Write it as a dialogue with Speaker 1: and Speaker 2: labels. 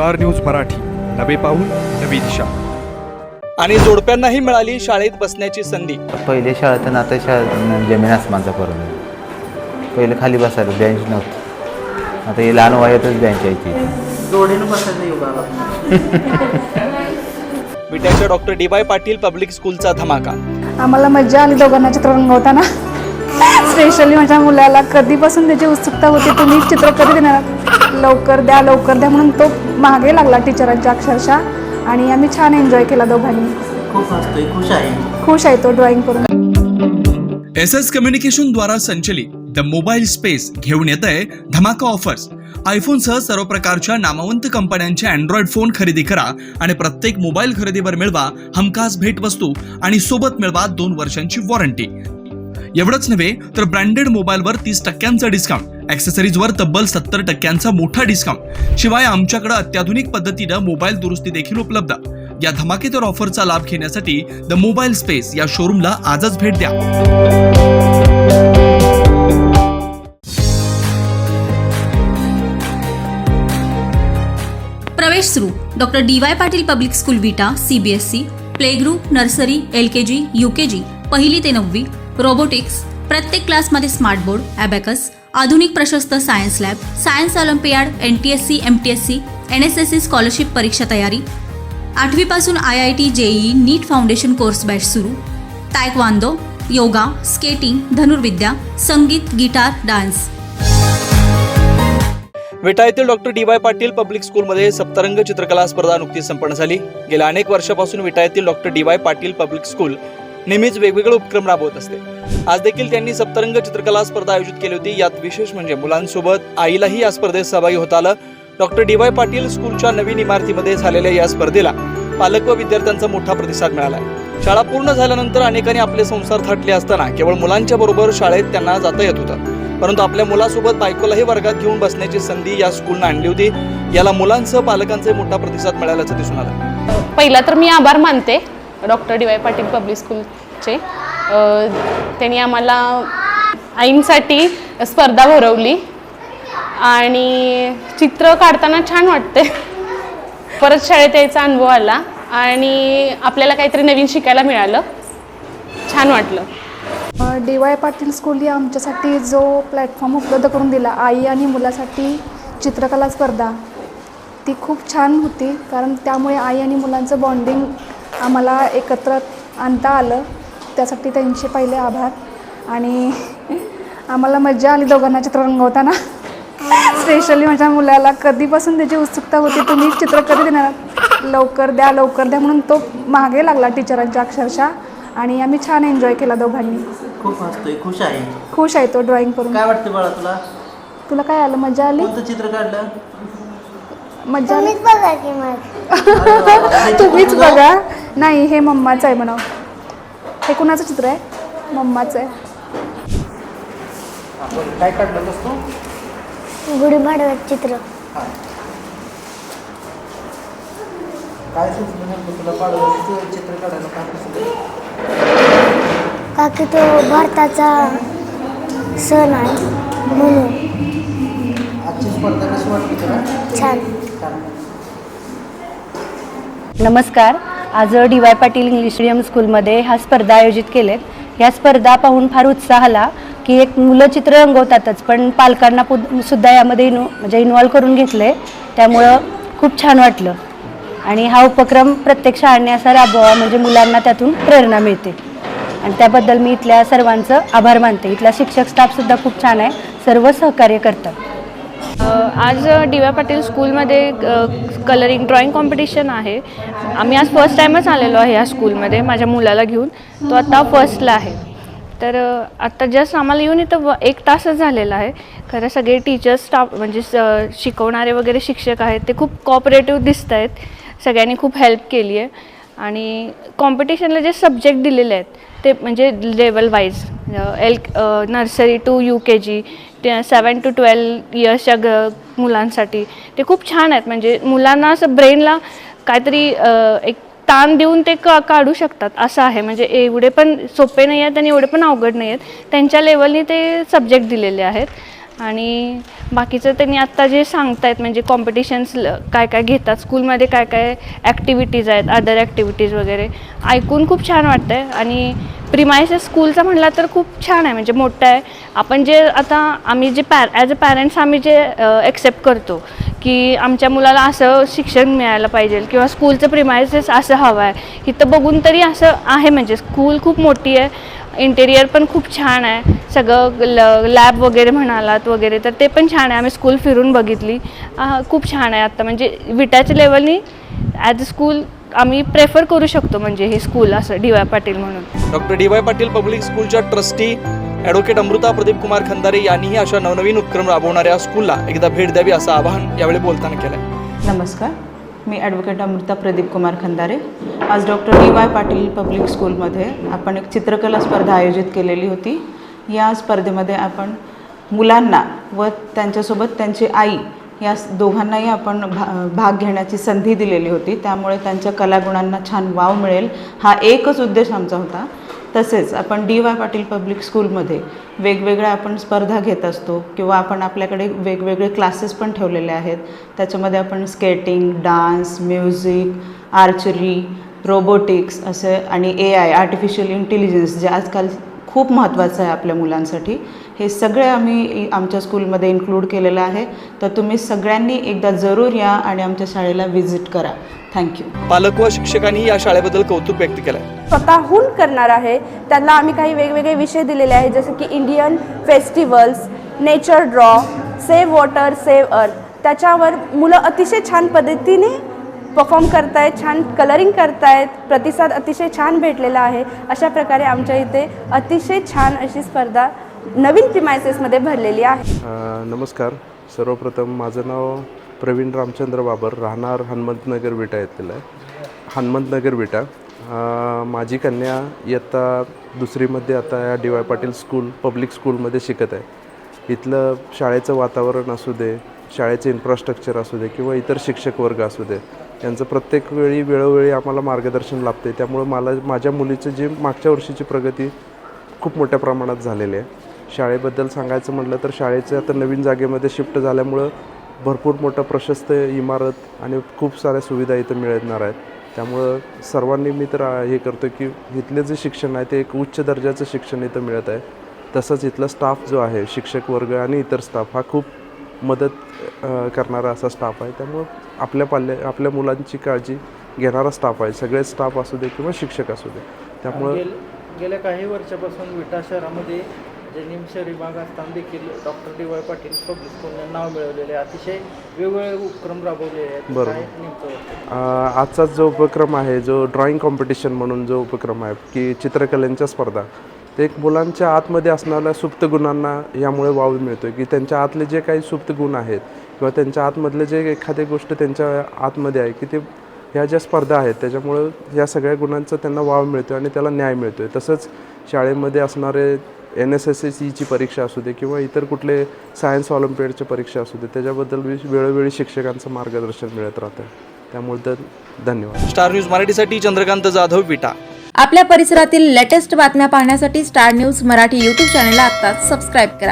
Speaker 1: Star news Marathi. नवे पाऊल नवी दिशा.
Speaker 2: आणि जोडप्यांनाही मिळाली शाळेत बसण्याची संधी.
Speaker 3: पहिले शाळेत आणि आता शाळेत जमीन आसमानचा फरक आहे पहिले खाली बसायला बेंच नव्हतं. आता हे लहान वयातच बेंच आहे ती.
Speaker 2: विट्याच्या doctor D Y Patil public स्कूलचा धमाका.
Speaker 4: आम्हाला मज्जा आली दोघांना चित्र रंगवताना स्पेशली माझ्या मुलाला कधीपासून त्याची उत्सुकता होती तुम्ही चित्र कधी देणार? लवकर द्या लवकर द्या म्हणून तो मागे लागला टीचरांच्या अक्षरशः आणि आम्ही छान एन्जॉय केला दोघांनी.
Speaker 5: खुश आहे.
Speaker 4: खुश आहे तो ड्रॉइंग करून
Speaker 6: एस एस कम्युनिकेशन द्वारा संचलित द मोबाईल स्पेस घेऊन येत आहे धमाका ऑफर्स. आयफोनसह सर्व प्रकारच्या नामवंत कंपन्यांचे अँड्रॉइड फोन खरेदी करा आणि प्रत्येक मोबाईल खरेदीवर मिळवा हमखास भेटवस्तू आणि सोबत मिळवा दोन वर्षांची वॉरंटी एवढंच नव्हे तर ब्रँडेड मोबाईलवर तीस टक्क्यांचा डिस्काउंट ॲक्सेसरीजवर तब्बल सत्तर टक्क्यांचा मोठा डिस्काउंट शिवाय आमच्याकडे अत्याधुनिक पद्धतीनं मोबाईल दुरुस्ती देखील उपलब्ध. या धमाकेदार ऑफरचा लाभ घेण्यासाठी द मोबाईल स्पेस या शोरूमला आजच भेट द्या.
Speaker 7: प्रवेश सुरू. Doctor D Y Patil public school Vita CBSE play group nursery L K G U K G पहिली ते नववी रोबोटिक्स प्रत्येक क्लासमध्ये स्मार्ट बोर्ड ॲबॅकस आधुनिक प्रशस्त science lab science olympiad N T S C M T S C N S S C scholarship परीक्षा तयारी. आठवीपासून I I T JEE NEET foundation course batch सुरू. तायकवांदो योगा स्केटिंग धनुर्विद्या संगीत guitar dance.
Speaker 2: Vita येथील doctor D Y Patil public स्कूलमध्ये सप्तरंग चित्रकला स्पर्धा नुकतीच संपन्न झाली. गेल्या अनेक वर्षापासून विटा येथील doctor D Y Patil public school नेहमीच वेगवेगळे उपक्रम राबवत असते. आज देखील त्यांनी सप्तरंग चित्रकला स्पर्धा आयोजित केली होती. यात विशेष म्हणजे मुलांसोबत आईलाही या स्पर्धेत सहभागी होता आलं. Doctor D. वाय. पाटील स्कूलच्या नवीन इमारतीमध्ये झालेल्या या स्पर्धेला पालक व विद्यार्थ्यांचा मोठा प्रतिसाद मिळाला शाळा पूर्ण झाल्यानंतर अनेकांनी आपले संसार थाटले असताना केवळ मुलांच्या बरोबर शाळेत त्यांना जाता येत होतं. परंतु आपल्या मुलासोबत बायकोलाही वर्गात घेऊन बसण्याची संधी या स्कूलनं आणली होती. याला मुलांसह पालकांचा मोठा प्रतिसाद मिळाल्याचं दिसून आलं.
Speaker 8: पहिला तर मी आभार मानते. Doctor D Y Patil public स्कूलचे. त्यांनी आम्हाला आईंसाठी स्पर्धा भरवली आणि चित्र काढताना छान वाटते परत शाळेत यायचा अनुभव आला आणि आपल्याला काहीतरी नवीन शिकायला मिळालं. छान वाटलं.
Speaker 4: डी वाय पाटील स्कूल ही आमच्यासाठी जो प्लॅटफॉर्म उपलब्ध करून दिला आई आणि मुलासाठी चित्रकला स्पर्धा ती खूप छान होती. कारण त्यामुळे आई आणि मुलांचं बॉन्डिंग आम्हाला एकत्र आणता आलं. त्यासाठी त्यांचे पहिले आभार. आणि आम्हाला मज्जा आली दोघांना चित्र रंगवताना. स्पेशली माझ्या मुलाला कधीपासून त्याची उत्सुकता होती तुम्ही चित्र कधी देणार? लवकर द्या लवकर द्या म्हणून तो मागे लागला टीचरांच्या अक्षरशः. आणि आम्ही छान एन्जॉय केला दोघांनी.
Speaker 5: खूप हसतोय खुश आहे.
Speaker 4: खुश आहे तो ड्रॉइंग करून.
Speaker 5: काय वाटतं बाळा तुला?
Speaker 4: तुला काय आलं? मजा आली?
Speaker 5: कोणतं चित्र काढलं?
Speaker 4: मजा आली.
Speaker 9: बघा की मग
Speaker 4: तुम्हीच बघा. नाही हे मम्माचं आहे म्हणा हे कुणाचं चित्र आहे? मम्माचं आहे.
Speaker 5: आपण काय काढलं असतो
Speaker 9: गुढीपाडव्यात चित्र.
Speaker 5: काय चित्र काढायला काय सुचलं?
Speaker 9: का की तो भारताचा सण आहे म्हणून.
Speaker 5: आजची स्पर्धा कशी वाटली तुला?
Speaker 9: छान.
Speaker 10: नमस्कार. आज D Y Patil English medium स्कूलमध्ये ह्या स्पर्धा आयोजित केलेत. ह्या स्पर्धा पाहून फार उत्साह आला की एक मुलं चित्र रंगवतातच पण पालकांना सुद्धा यामध्ये इन्व म्हणजे इन्व्हॉल्व करून घेतले. त्यामुळं खूप छान वाटलं. आणि हा उपक्रम प्रत्येक शाळेने असा राबवा म्हणजे मुलांना त्यातून प्रेरणा मिळते. आणि त्याबद्दल मी इथल्या सर्वांचं आभार मानते. इथला शिक्षक स्टाफसुद्धा खूप छान आहे. सर्व सहकार्य करतात.
Speaker 8: आज डी वाय पाटील स्कूलमध्ये कलरिंग ड्रॉइंग कॉम्पिटिशन आहे. आम्ही आज फर्स्ट टाईमच आलेलो आहे या स्कूलमध्ये माझ्या मुलाला घेऊन. तो आत्ता फर्स्टला आहे. तर आत्ता जस्ट आम्हाला येऊन इथं एक तासच झालेला आहे. खरं सगळे टीचर्स स्टाफ म्हणजे शिकवणारे वगैरे शिक्षक आहेत. ते खूप कॉपरेटिव्ह दिसत आहेत सगळ्यांनी खूप हेल्प केली आहे. आणि कॉम्पिटिशनला जे सब्जेक्ट दिलेले आहेत ते म्हणजे level wise L nursery to U K G ते सेवन टू ट्वेल्व इयर्सच्या ग मुलांसाठी. ते खूप छान आहेत. म्हणजे मुलांना असं ब्रेनला काहीतरी एक ताण देऊन ते का काढू शकतात. असं आहे. म्हणजे एवढे पण सोपे नाही आहेत आणि एवढे पण अवघड नाही आहेत. त्यांच्या लेवलनी ते सब्जेक्ट दिलेले आहेत. आणि बाकीचं त्यांनी आत्ता जे सांगतायत म्हणजे कॉम्पिटिशन्स काय काय घेतात स्कूलमध्ये काय काय ॲक्टिव्हिटीज आहेत अदर ॲक्टिव्हिटीज वगैरे ऐकून खूप छान वाटतं आहे आणि प्रिमायसेस स्कूलचा म्हणला तर खूप छान आहे म्हणजे मोठं आहे. आपण जे आता आम्ही जे पॅ ॲज अ पॅरेंट्स आम्ही जे एक्सेप्ट करतो की आमच्या मुलाला असं शिक्षण मिळायला पाहिजे किंवा स्कूलचं प्रिमायसेस असं हवं आहे इथं बघून तरी असं आहे म्हणजे स्कूल खूप मोठी आहे. इंटेरियर पण खूप छान आहे. सगळं ल लॅब वगैरे म्हणालात वगैरे तर ते पण छान आहे. आम्ही स्कूल फिरून बघितली. खूप छान आहे आत्ता. म्हणजे विटाच्या लेवलनी ॲज अ स्कूल आम्ही प्रेफर करू शकतो म्हणजे हे स्कूल असं डी वाय पाटील म्हणून.
Speaker 2: Doctor D Y Patil public स्कूलच्या ट्रस्टी ॲडव्होकेट अमृता प्रदीप कुमार खंदारे यांनीही अशा नवनवीन उपक्रम राबवणाऱ्या स्कूलला एकदा भेट द्यावी असं आवाहन यावेळी बोलताना केलं
Speaker 11: नमस्कार. मी ॲडव्होकेट अमृता प्रदीप कुमार खंदारे. आज doctor D Y Patil public स्कूलमध्ये आपण एक चित्रकला स्पर्धा आयोजित केलेली होती. या स्पर्धेमध्ये आपण मुलांना व त्यांच्यासोबत त्यांची आई या दोघांनाही आपण भा भाग घेण्याची संधी दिलेली होती. त्यामुळे त्यांच्या कलागुणांना छान वाव मिळेल. हा एकच उद्देश आमचा होता. तसेच आपण डी वाय पाटील पब्लिक स्कूलमध्ये वेगवेगळ्या आपण स्पर्धा घेत असतो किंवा आपण आपल्याकडे वेगवेगळे क्लासेस पण ठेवलेले आहेत. त्याच्यामध्ये आपण skating dance music archery robotics असे आणि ए आय आर्टिफिशियल इंटेलिजन्स जे आजकाल खूप महत्त्वाचं आहे आपल्या मुलांसाठी हे सगळे आम्ही आमच्या स्कूलमध्ये इन्क्लूड केलेलं आहे. तर तुम्ही सगळ्यांनी एकदा जरूर या आणि आमच्या शाळेला व्हिजिट करा. थँक्यू
Speaker 2: पालक व शिक्षकांनी या शाळेबद्दल कौतुक व्यक्त केलं
Speaker 12: स्वतःहून करणार आहे. त्यांना आम्ही काही वेगवेगळे विषय दिलेले आहेत जसं की Indian festivals nature draw save water save earth त्याच्यावर मुलं अतिशय छान पद्धतीने परफॉर्म करतायत छान कलरिंग करतायत. प्रतिसाद अतिशय छान भेटलेला आहे. अशा प्रकारे आमच्या इथे अतिशय छान अशी स्पर्धा नवीन प्रिमायसेसमध्ये भरलेली आहे.
Speaker 13: नमस्कार. सर्वप्रथम माझं नाव प्रवीण रामचंद्र बाबर. राहणार हनुमंतनगर विटा येथील आहे. हनुमंतनगर विटा. माझी कन्या इयत्ता दुसरीमध्ये आता या D Y Patil school public स्कूलमध्ये शिकत आहे. इथलं शाळेचं वातावरण असू दे शाळेचं इन्फ्रास्ट्रक्चर असू दे किंवा इतर शिक्षक वर्ग असू दे यांचं प्रत्येक वेळी वेळोवेळी आम्हाला मार्गदर्शन लाभते त्यामुळं मला माझ्या मुलीचं जी मागच्या वर्षीची प्रगती खूप मोठ्या प्रमाणात झालेली आहे. शाळेबद्दल सांगायचं म्हटलं तर शाळेचं आता नवीन जागेमध्ये शिफ्ट झाल्यामुळं भरपूर मोठं प्रशस्त इमारत आणि खूप साऱ्या सुविधा इथं मिळणार आहेत. त्यामुळं सर्वांनी मी तर हे करतो की इथले जे शिक्षण आहे ते एक उच्च दर्जाचं शिक्षण इथं मिळत आहे. तसंच इथला स्टाफ जो आहे शिक्षक वर्ग आणि इतर स्टाफ हा खूप मदत करणारा असा स्टाफ आहे. त्यामुळं आपल्या पाल्य आपल्या मुलांची काळजी घेणारा स्टाफ आहे. सगळे स्टाफ असू दे किंवा शिक्षक असू दे. त्यामुळं
Speaker 5: गेल्या काही वर्षापासून विटा शहरामध्ये जे निम शहरी भाग असताना देखील doctor D Y Patil public स्कूलने नाव मिळवलेले अतिशय वेगवेगळे उपक्रम राबवलेले आहेत
Speaker 13: बरोबर.
Speaker 5: काय नेमकं वाटतं?
Speaker 13: अ, आजचा जो उपक्रम आहे जो ड्रॉइंग कॉम्पिटिशन म्हणून जो उपक्रम आहे की चित्रकलेंच्या स्पर्धा ते एक मुलांच्या आतमध्ये असणाऱ्या सुप्त गुणांना यामुळे वाव मिळतो की त्यांच्या आतले जे काही सुप्त गुण आहेत किंवा त्यांच्या आतमधले जे एखादी गोष्ट त्यांच्या आतमध्ये आहे की ते ह्या ज्या स्पर्धा आहेत त्याच्यामुळं या सगळ्या गुणांचा त्यांना वाव मिळतो आणि त्याला न्याय मिळतो आहे तसंच शाळेमध्ये असणारे एन एस एस एस ईची परीक्षा असू दे किंवा इतर कुठले सायन्स ऑलिम्पियाडच्या परीक्षा असू दे त्याच्याबद्दल वेळोवेळी शिक्षकांचं मार्गदर्शन मिळत राहतं त्यामुळे तर धन्यवाद.
Speaker 2: स्टार न्यूज मराठीसाठी चंद्रकांत जाधव विटा.
Speaker 14: आपल्या परिसरातील लेटेस्ट बातम्या पाहण्यासाठी स्टार न्यूज मराठी यूट्यूब चॅनलला आत्ताच सबस्क्राईब करा.